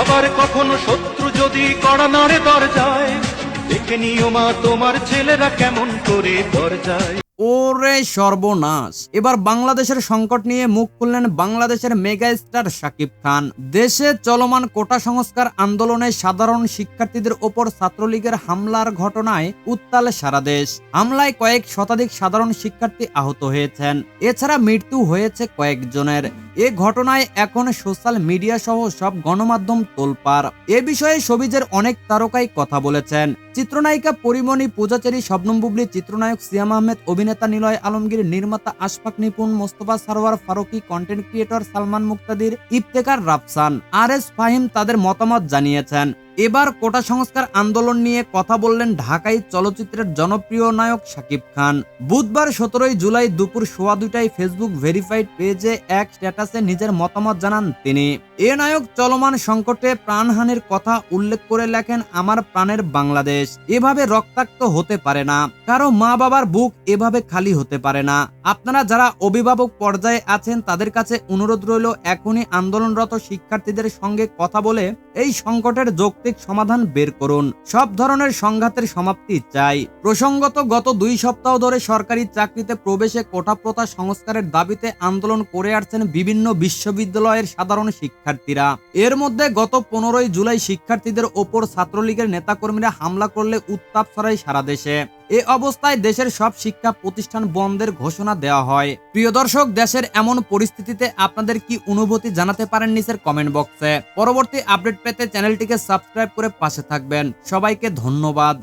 আবার কখনো শত্রু যদি কড়া নাড়ে দরজায়, দেখে নিও মা তোমার ছেলেরা কেমন করে দরজায়। ওরে সর্বনাশ। এবার বাংলাদেশের সংকট নিয়ে মুখ খুললেন বাংলাদেশের মেগা স্টার শাকিব খান। দেশে চলমান কোটা সংস্কার আন্দোলনে সাধারণ শিক্ষার্থীদের ওপর ছাত্রলীগের হামলার ঘটনায় উত্তাল সারা দেশ। হামলায় কয়েক শতাধিক সাধারণ শিক্ষার্থী আহত হয়েছেন। এছাড়া মৃত্যু হয়েছে কয়েকজনের। এ ঘটনায় এখন সোশ্যাল মিডিয়া সহ সব গণমাধ্যম তোলপার এ বিষয়ে সবিজের অনেক তারকাই কথা বলেছেন। চিত্রনায়িকা পরিমণি পূজাচেরি, শবনম বুবলি, চিত্রনায়ক সিয়াম আহমেদ অভিনেতা নিলয় আলমগীর, নির্মাতা Ashfaq Nipun, Mostofa Sarwar Farooki content creator Salman Muktadir Iftekhar Rafsan R S Fahim তাদের মতামত জানিয়েছেন। এবার কোটা সংস্কার আন্দোলন নিয়ে কথা বললেন ঢাকাই চলচ্চিত্রের জনপ্রিয় নায়ক শাকিব খান। বুধবার সতেরোই জুলাই দুপুর সোয়া দুটায় ফেসবুক ভেরিফাইড পেজে এক স্ট্যাটাসে নিজের মতামত জানান তিনি। এ নায়ক চলমান সংকটে প্রাণহানির কথা উল্লেখ করে লেখেন, আমার প্রাণের বাংলাদেশ। এভাবে রক্তাক্ত হতে পারে না। কারও মা বাবার বুক এভাবে খালি হতে পারে না। আপনারা যারা অভিভাবক পর্যায়ে আছেন, তাদের কাছে অনুরোধ রইল, এখনই আন্দোলনরত শিক্ষার্থীদের সঙ্গে কথা বলে এই সংকটের যৌক্তিক সমাধান বের করুন। সব ধরনের সংঘাতের সমাপ্তি চাই। প্রসঙ্গত, গত দুই সপ্তাহ ধরে সরকারি চাকরিতে প্রবেশে কোটা প্রথা সংস্কারের দাবিতে আন্দোলন করে আসছেন বিভিন্ন বিশ্ববিদ্যালয়ের সাধারণ শিক্ষার্থীরা। এর মধ্যে গত পনেরোই জুলাই শিক্ষার্থীদের ওপর ছাত্রলীগের নেতাকর্মীরা হামলা করলে উত্তাপ ছড়ায় সারা দেশে। এ অবস্থায় দেশের সব শিক্ষা প্রতিষ্ঠান বন্ধের ঘোষণা দেওয়া হয়। প্রিয় দর্শক, দেশের এমন পরিস্থিতিতে আপনাদের কি অনুভূতি জানাতে পারেন নিচের কমেন্ট বক্সে? পরবর্তী আপডেট পেতে চ্যানেলটিকে সাবস্ক্রাইব করে পাশে থাকবেন। সবাইকে ধন্যবাদ।